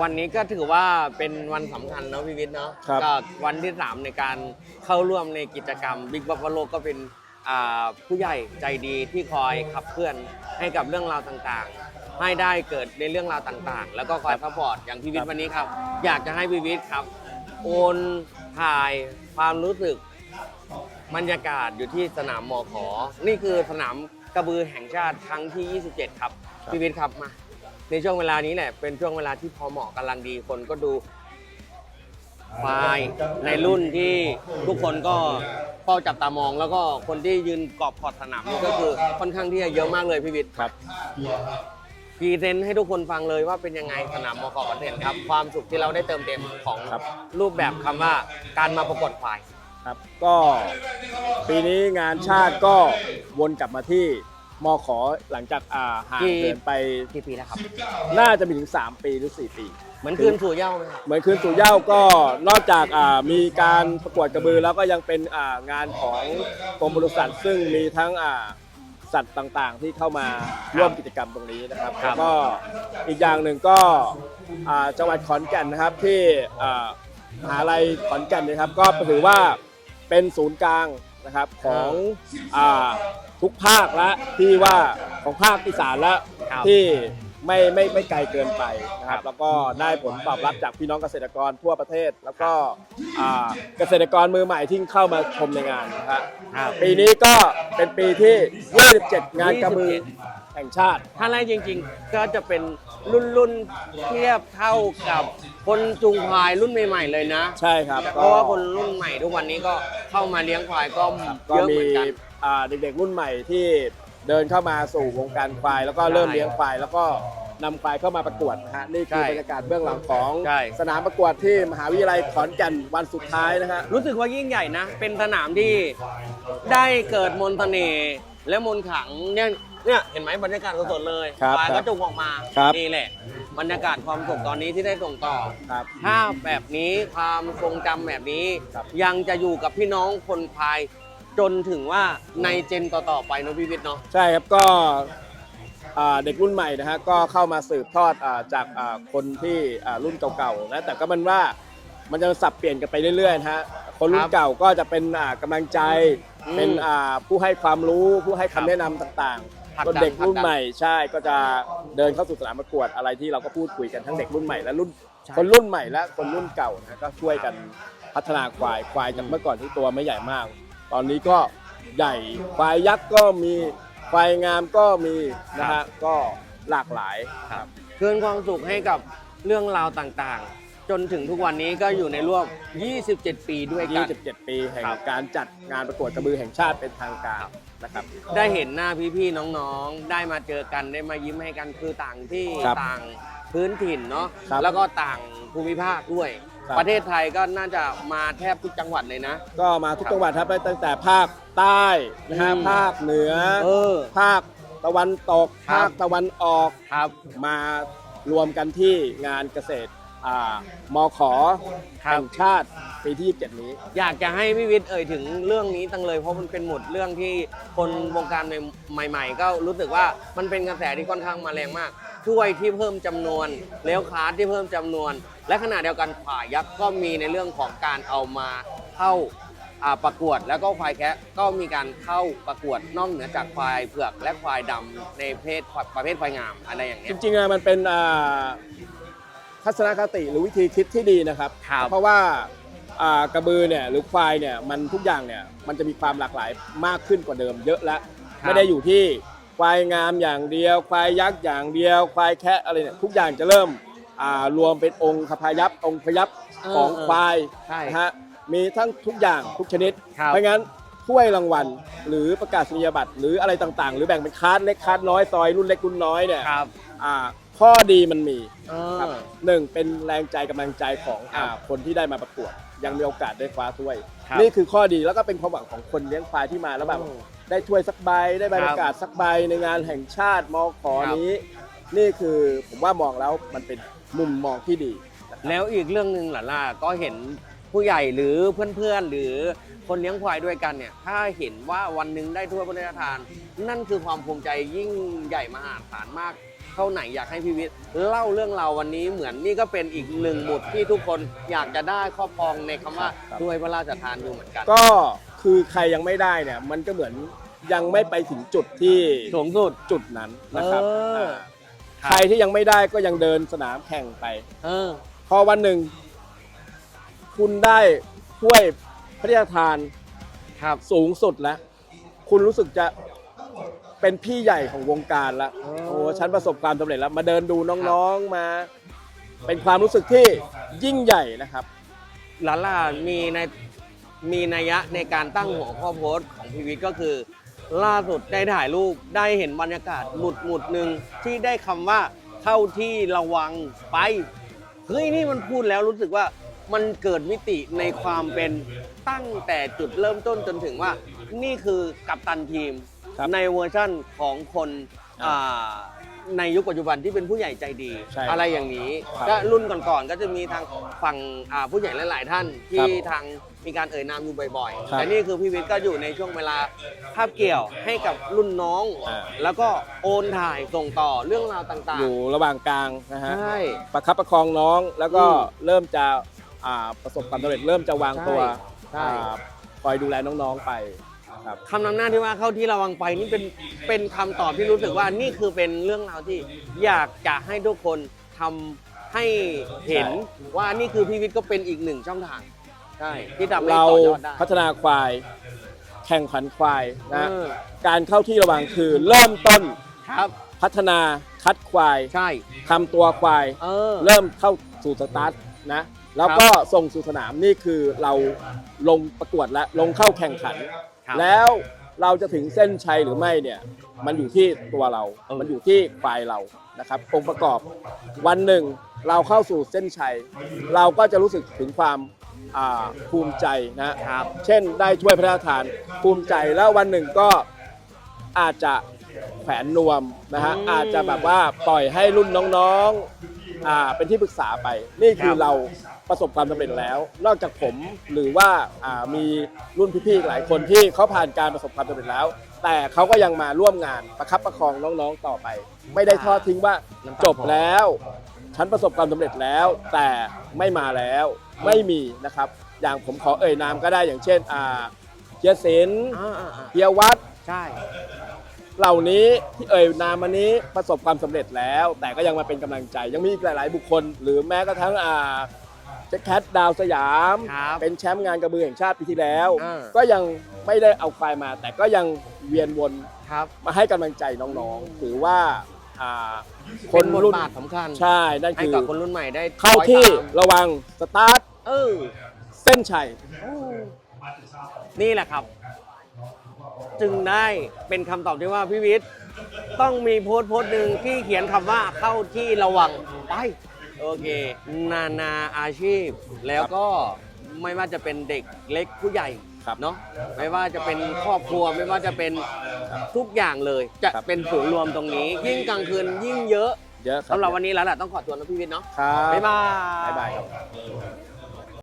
วันนี้ก็ถือว่าเป็นวันสำคัญเนาะพี่วิทย์เนาะครับ ก็วันที่ 3 ในการเข้าร่วมในกิจกรรม Big b u f f a l o ก็เป็นอ่าผู้ใหญ่ใจดีที่คอยขับเคลื่อนให้กับเรื่องราวต่างๆ ให้ได้เกิดในเรื่องราวต่างๆ แล้วก็คอยซัพพอร์ตอย่างพี่วิทย์วันนี้ครับ อยากจะให้พี่วิทย์ครับ โอนถ่ายความรู้สึก บรรยากาศอยู่ที่สนามมอขอ นี่คือสนามกระบือแห่งชาติครั้งที่ 27 ครับครับพี่วิทย์ครับมา ในช่วงเวลานี้แหละเป็นช่วงเวลาที่พอเหมาะกำลังดีคนก็ดูควายในรุ่นที่ทุกคนก็เฝ้าจับตามอง แล้วก็คนที่ยืนกรอบขอบสนามนี่ก็คือค่อนข้างที่จะเยอะมากเลยพี่วิทย์ครับพรีเซนต์ให้ทุกคนฟังเลยว่าเป็นยังไงสนามมอขอคอนเทนต์ครับ ความสุขที่เราได้เติมเต็มของครับรูปแบบคำว่าการมาประกวดควายครับ ก็ปีนี้งานชาติก็วนกลับมาที่ มอขอหลังจากอ่าห่างกี่เดินไป กี่ปีแล้วครับ น่าจะมีถึง 3 ปีหรือ 4 ปี เหมือนคืนสู่เหย้าไหมครับ เหมือนคืนสู่เหย้าก็นอกจากอ่ามีการประกวดกระบือแล้วก็ยังเป็นอ่างานของกรมบริษัทซึ่งมีทั้งอ่าสัตว์ต่างๆ ที่เข้ามาร่วมกิจกรรมตรงนี้นะครับครับ แล้วก็อีกอย่างหนึ่งก็อ่าจังหวัดขอนแก่นนะครับที่อ่ามหาลัยขอนแก่นนะครับก็ถือว่าเป็นศูนย์กลางนะครับของอ่า ทุกภาคและที่ว่าของภาคอีสานและครับที่ไม่ไม่ไม่ไกลเกินไปนะคครัรับบแล้วก็ได้ผลตอบรับจากพี่น้องเกษตรกรทั่วประเทศ แล้วก็อ่าเกษตรกรมือใหม่ที่เข้ามาชมในงานนะครับครับ ปีนี้ก็เป็นปีที่ 27 งานกระบือแห่งชาติ ถ้าไล่จริง ๆ ก็จะเป็นรุ่นรุ่นๆเทียบเท่ากับคนจูงควายรุ่นใหม่ๆเลยนะใช่ครับเพราะว่าคนรุ่นใหม่ทุกวันนี้ก็เข้ามาเลี้ยงควายก็ก็เยอะเหมีมือนกัน อ่าเด็กๆรุ่นใหม่ที่เดินเข้ามาสู่วงการควาย แล้วก็เริ่มใช่เลี้ยงควายแล้วก็นำควายเข้ามาประกวดนะฮะนี่คือใช่บรรยากาศเบื้องหลังของใช่ สนามประกวดที่มหาวิทยาลัยขอนแก่นวันสุดท้ายนะฮะ รู้สึกว่ายิ่งใหญ่นะ เป็นสนามที่ได้เกิดมนต์เสน่ห์และมนต์ขลังเนี่ย เนี่ยเห็นไหมบรรยากาศสดๆเลยครับควายครัก็บจุงออกมาครับ นี่แหละ บรรยากาศความสุขตอนนี้ที่ได้ส่งต่อ ครับ ภาพแบบนี้ความทรงจำแบบนี้ ครับ ยังจะอยู่กับพี่น้องคนพาย จนถึงว่าในเจนต่อๆไปเนอะพี่วิทย์เนาะ ใช่ครับก็อ่าเด็กรุ่นใหม่นะฮะก็เข้ามาสืบทอดอาจากอ่าคนที่อ่ารุ่นเก่าๆนะแต่ก็มันว่ามันจะสับเปลี่ยนกันไปเรื่อยๆนะฮะคนรุ่ครันบเก่าก็จะเป็นอ่ากำลังใจ อืมเป็นอ่าผู้ให้ความรู้ผู้ให้ครัคำบแนะนำต่าง ผลักๆดันก็เด็กรุ่นผลักดันใหม่ใช่ก็จะเดินเข้าสู่สนามประกวดอะไรที่เราก็พูดคุยกันทั้งเด็กรุ่นใหม่และรุ่นใช่คนรุ่นใหม่และคนรุ่นเก่านะก็ช่วยกันพัฒนาควายควายจากเมื่อก่อนที่ตัวไม่ใหญ่มาก ตอนนี้ก็ใหญ่ควายยักษ์ก็มีควายงามก็มีนะฮะก็หลากหลายครับ คืนความสุขให้กับเรื่องราวต่างๆ จนถึงทุกวันนี้ก็อยู่ในร่วม 27 ปีด้วยกัน 27 ปีแห่งครับ การจัดงานประกวดกระบือแห่งชาติเป็นทางการนะครับ ได้เห็นหน้าพี่ๆน้องๆ ได้มาเจอกันได้มายิ้มให้กันคือต่างที่ครับต่างพื้นถิ่นเนาะครับแล้วก็ต่างภูมิภาคด้วย ครับ ประเทศไทยก็น่าจะมาแทบทุกจังหวัดเลยนะ ก็มาทุกจังหวัดครับตั้งแต่ภาคใต้นะฮะอืม ภาคเหนือ เออ ภาคตะวันตก ครับ ภาคตะวันออกครับ มารวมกันที่งานเกษตร อ่ามขอครับ แห่งชาติปีที่ 27 นี้ อยากจะให้พี่วิทย์เอ่ยถึงเรื่องนี้ตั้งเลยเพราะมันเป็นหมดเรื่องที่คนวงการใหม่ๆ ก็รู้สึกว่ามันเป็นกระแสที่ค่อนข้างมาแรงมาก ช่วยที่เพิ่มจำนวนเลี้ยวคลาสที่เพิ่มจำนวน และขณะเดียวกันขวายักษ์ก็มีในเรื่องของการเอามาเข้าอ่าประกวด แล้วก็ควายแคะก็มีการเข้าประกวดนอกเหนือจากควายเผือกและควายดำในเพศประเภทควายงามอะไรอย่างเงี้จย ริงๆอะมันเป็นอ่า ทัศนคติหรือวิธีคิดที่ดีนะครับ ครับ เพราะว่าอ่ากระบือเนี่ยหรือควายเนี่ยมันทุกอย่างเนี่ยมันจะมีความหลากหลายมากขึ้นกว่าเดิมเยอะแล้วครับ ไม่ได้อยู่ที่ควายงามอย่างเดียว ควายยักษ์อย่างเดียว ควายแคะอะไรเนี่ยทุกอย่างจะเริ่มอ่ารวมเป็นองค์ขพายัพองค์พยัพของควาย ใช่ นะฮะมีทั้งทุกอย่างทุกชนิด ครับเพราะงั้นถ้วยรางวัลหรือประกาศนียบัตรหรืออะไรต่างๆ หรือแบ่งเป็นคาร์ดเล็กคาร์ดน้อยซอยรุ่นเล็กรุ่นน้อยเนี่ยครับอ่า ข้อดีมันมีเอครับอหนึ่งเป็นแรงใจกำลังใจของครับอ่าคนที่ได้มาประกวด ยังมีโอกาสได้คว้าถ้วย ครับนี่คือข้อดีแล้วก็เป็นความหวังของคนเลี้ยงควายที่มาแล้วแบบอืมได้ถ้วยสักใบได้ใบครับประกาศสักใบในงานแห่งชาติมอขอครับ นี้ นี่คือผมว่ามองแล้วมันเป็นมุมมองที่ดีนะครับ แล้วอีกเรื่องหนึ่งหล่ะล่ะก็เห็นผู้ใหญ่หรือเพื่อนๆ หรือคนเลี้ยงควายด้วยกันเนี่ย ถ้าเห็นว่าวันหนึ่งได้ถ้วยพระราชทาน นั่นคือความภูมิใจยิ่งใหญ่มหาศาลมาก เข้าไหนอยากให้พี่วิทย์เล่าเรื่องราววันนี้เหมือนนี่ก็เป็นอีกหนึ่งบทที่ทุกคนอยากจะได้ครอบครองในคำว่าครับ ด้วยพระราชทานอยู่เหมือนกันก็คือใครยังไม่ได้เนี่ย มันก็เหมือนยังไม่ไปถึงจุดที่สูงสุด จุดนั้นนะครับเอออ่าใครที่ยังไม่ได้ก็ยังเดินสนามแข่งไป เออ พอวันหนึ่ง คุณได้ถ้วยพระราชทานครับ สูงสุดแล้ว คุณรู้สึกจะ เป็นพี่ใหญ่ของวงการแล้วอ๋อโอ้ฉันประสบความสำเร็จแล้วมาเดินดูน้องๆมา เป็นความรู้สึกที่ยิ่งใหญ่นะครับหลานล่ามีในมีนัยยะในการตั้งหัวข้อโพสต์ของพีวิทย์ก็คือ ล่าสุดได้ถ่ายรูปได้เห็นบรรยากาศหมุดหมุดหนึ่งที่ได้คำว่าเข้าที่ระวังไปเฮ้ยนี่มันพูดแล้วรู้สึกว่ามันเกิดมิติในความเป็นตั้งแต่จุดเริ่มต้นจนถึงว่า นี่คือกัปตันทีม ครับในเวอร์ชั่นของคนอ่า อ่าในยุคปัจจุบันที่เป็นผู้ใหญ่ใจดี ใช่อะไรอย่างนี้ครับก็รุ่นก่อนๆก็จะมีทางฝั่งอ่าผู้ใหญ่หลาย ๆ ท่านที่ครับทางมีการเอ่ยนามอยู่บ่อยๆครับแต่นี่คือพี่วิทย์ก็อยู่ในช่วงเวลาภาพเกี่ยวให้กับรุ่นน้อง อ่า แล้วก็โอนถ่ายส่งต่อเรื่องราวต่างอยู่ระหว่างกลางนะๆฮะ ใช่ ประคับประคองน้องแล้วก็อืมเริ่มจะอ่าประสบความสำเร็จเริ่มจะวางตัวใช่อ่าคอยดูแลน้องๆไป ครับ คำนำหน้าที่ว่าเข้าที่ระวังไปนี่เป็นเป็นคำตอบที่รู้สึกว่านี่คือเป็นเรื่องราวที่อยากจะให้ทุกคนทำให้เห็นว่านี่คือพี่วิทย์ก็เป็นอีกหนึ่งช่องทางใช่ที่ทำให้เราต่อยอดได้ พัฒนาควาย แข่งขันควายนะเออ การเข้าที่ระวังคือเริ่มต้นครับ พัฒนาคัดควายใช่ ทำตัวควาย เออ เริ่มเข้าสู่สตาร์ทนะแล้วก็ส่งสู่สนามนี่คือเราลงประกวดและลงเข้าแข่งขันครับแล้วเราจะถึงเส้นชัยหรือไม่เนี่ยมันอยู่ที่ตัวเราเออมันอยู่ที่ควายเรานะครับองค์ประกอบวันหนึ่งเราเข้าสู่เส้นชัย เราก็จะรู้สึกถึงความอ่าภูมิใจนะครับ เช่นได้ถ้วยพระราชทานภูมิใจแล้ววันหนึ่งก็อาจจะแขวนนวมนะฮะอืมอาจจะแบบว่าปล่อยให้รุ่นน้องๆอ่าเป็นที่ปรึกษาไป นี่คือครับเรา ประสบความสำเร็จแล้ว นอกจากผมหรือว่าอ่ามีรุ่นพี่ๆหลายคนที่เขาผ่านการประสบความสำเร็จแล้ว แต่เขาก็ยังมาร่วมงานประคับประคองน้องๆต่อไป ไม่ได้ทอดทิ้งว่าน้ำตาจบคลอแล้วฉันประสบความสำเร็จแล้ว แต่ไม่มาแล้วไม่มีนะครับ อย่างผมขอเอ่ยนามก็ได้อย่างเช่นอ่าเฮียศิลป์อ่าอ่าอ่าเฮียวัด ใช่ เหล่านี้ที่เอ่ยนามมานี้ประสบความสำเร็จแล้ว แต่ก็ยังมาเป็นกำลังใจ ยังมีอีกหลาย ๆ บุคคล หรือแม้กระทั่งอ่า เจ๊แคทดาวสยาม ครับเป็นแชมป์งานกระบือแห่งชาติปีที่แล้วอ่าก็ยังไม่ได้เอาควายมา แต่ก็ยังเวียนวนครับมาให้กำลังใจน้องๆ ถือว่าอ่าคเป็นนบทรุ่นบาทสำคัญใช่นั่นให้คือกับคนรุ่นใหม่ได้เข้าคอยที่ตมระวังสตาร์ทเออ เส้นชัย นี่แหละครับ จึงได้เป็นคำตอบที่ว่าพี่วิทย์ต้องมีโพสต์โพสต์หนึ่งที่เขียนคำว่าเข้าที่ระวังไป โอเค นานาอาชีพ แล้วก็ไม่ว่าจะเป็นเด็กเล็กผู้ใหญ่ครับเนาะไม่ว่าจะเป็นครอบครัวไม่ว่าจะเป็นทุกอย่างเลย จะครับเป็นศูนย์รวมตรงนี้ ยิ่งกลางคืนยิ่งเยอะเยอะครับสำหรับวันนี้แล้วแหละต้องขอตัวนะพี่วิทย์เนาะครับบ๊ายบาย บ๊ายบายครับ